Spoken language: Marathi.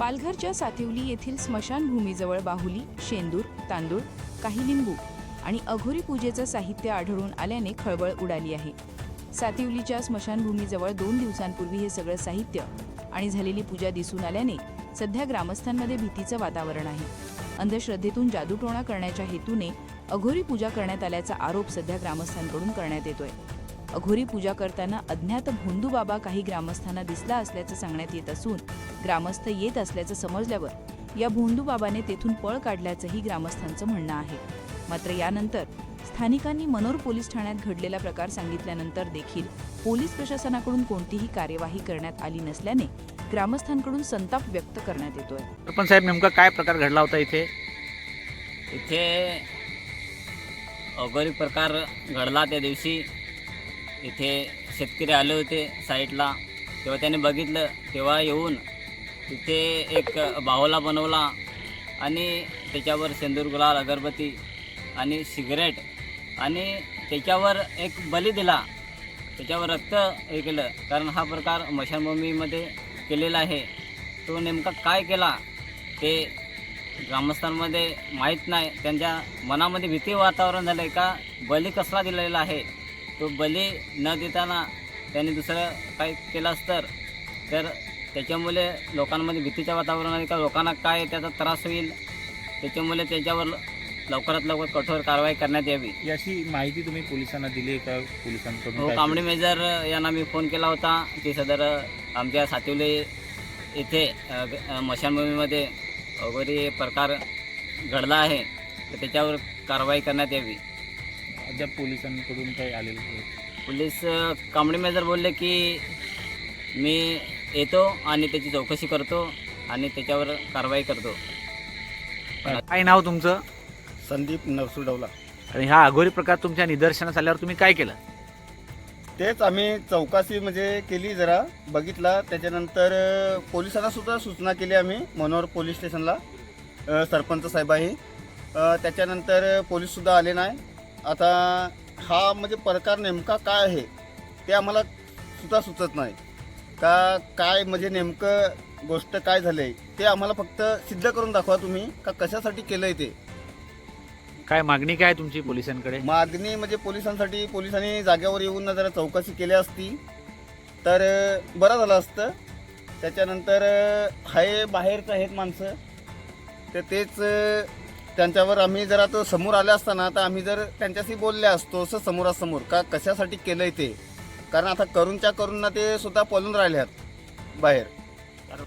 पालघरच्या सातिवली येथील स्मशानभूमीजवळ बाहुली शेंदूर तांदूळ काही लिंबू आणि अघोरी पूजेचं साहित्य आढळून आल्याने खळबळ उडाली आहे. सातिवलीच्या स्मशानभूमीजवळ दोन दिवसांपूर्वी हे सगळं साहित्य आणि झालेली पूजा दिसून आल्याने सध्या ग्रामस्थांमध्ये भीतीचं वातावरण आहे. अंधश्रद्धेतून जादूटोणा करण्याच्या हेतूने अघोरी पूजा करण्यात आल्याचा आरोप सध्या ग्रामस्थांकडून करण्यात येतोय. अघोरी पूजा करताना अज्ञात भोंदू बाबा काही ग्रामस्थांना दिसला असल्याचं सांगण्यात येत असून ग्रामस्थ येत असल्याचं समजल्यावर या भोंदू बाबाने तेथून पळ काढल्याचंही ग्रामस्थांचं म्हणणं आहे. मात्र यानंतर स्थानिकांनी मनोर पोलीस ठाण्यात घडलेला प्रकार सांगितल्यानंतर देखील पोलीस प्रशासनाकडून कोणतीही कार्यवाही करण्यात आली नसल्याने ग्रामस्थांकडून संताप व्यक्त करण्यात येतोय. सरपंच साहेब नेमका काय प्रकार घडला होता इथे? इथे अघोरी प्रकार घडला त्या दिवशी. इथे शेतकरी आले होते साईटला तेव्हा त्याने बघितलं तेव्हा येऊन तिथे एक बाहुला बनवला आणि त्याच्यावर सेंदूर गुलाल अगरबत्ती आणि सिगरेट आणि त्याच्यावर एक बली दिला. त्याच्यावर रक्त हे केलं. कारण हा प्रकार मशानभूमीमध्ये केलेला आहे. तो नेमका काय केला ते ग्रामस्थांमध्ये माहीत नाही. त्यांच्या मनामध्ये भीती वातावरण झालं आहे का? बली कसला दिलेला आहे? तो बली न देताना त्यांनी दुसरं काही केलं असतं तर त्याच्यामुळे लोकांमध्ये भीतीचं वातावरण आहे का? लोकांना काय त्याचा त्रास होईल? त्याच्यामुळे त्याच्यावर लवकरात लवकर कठोर कारवाई करण्यात यावी. याची माहिती तुम्ही पोलिसांना दिली का? पोलिसांकडून हो कांबडी मेजर यांना मी फोन केला होता. ते सदर आमच्या सातिवले येथे मशानभूमीमध्ये वगैरे प्रकार घडला आहे. तर त्याच्यावर कारवाई करण्यात यावी. अद्याप पोलिसांकडून काही आलेलं नाही. पोलीस कांबडी मेजर बोलले की मी येतो आणि त्याची चौकशी करतो आणि त्याच्यावर कारवाई करतो. काय नाव तुमचं? संदीप नरसुडवला आणि हा अघोरी प्रकार तुमच्या निदर्शनास आल्यावर तुम्ही काय केलं? तेच आम्ही चौकशी म्हणजे केली जरा बघितला. त्याच्यानंतर पोलिसांना सुद्धा सूचना केली आम्ही मनोहर पोलीस स्टेशनला सरपंच साहेबाही. त्याच्यानंतर पोलीससुद्धा आले नाही. आता हा म्हणजे प्रकार नेमका काय आहे ते आम्हाला सुद्धा सुचत नाही. का काय म्हणजे नेमकं गोष्ट काय झाली आहे ते आम्हाला फक्त सिद्ध करून दाखवा तुम्ही का कशासाठी केलं आहे ते. काय मागणी काय तुमची पोलिसांकडे? मागणी म्हणजे पोलिसांसाठी पोलिसांनी जागेवर येऊन जरा चौकशी केली असती तर बरं झालं असतं. त्याच्यानंतर हाय बाहेरचं आहेत माणसं तर तेच त्यांच्यावर आम्ही जर आता समोर आले असताना तर आम्ही जर त्यांच्याशी बोलले असतो असं समोरासमोर का कशासाठी केलंय ते? कारण आता करूनच्या करूनना ते सुद्धा पळून राहिले आहेत बाहेर.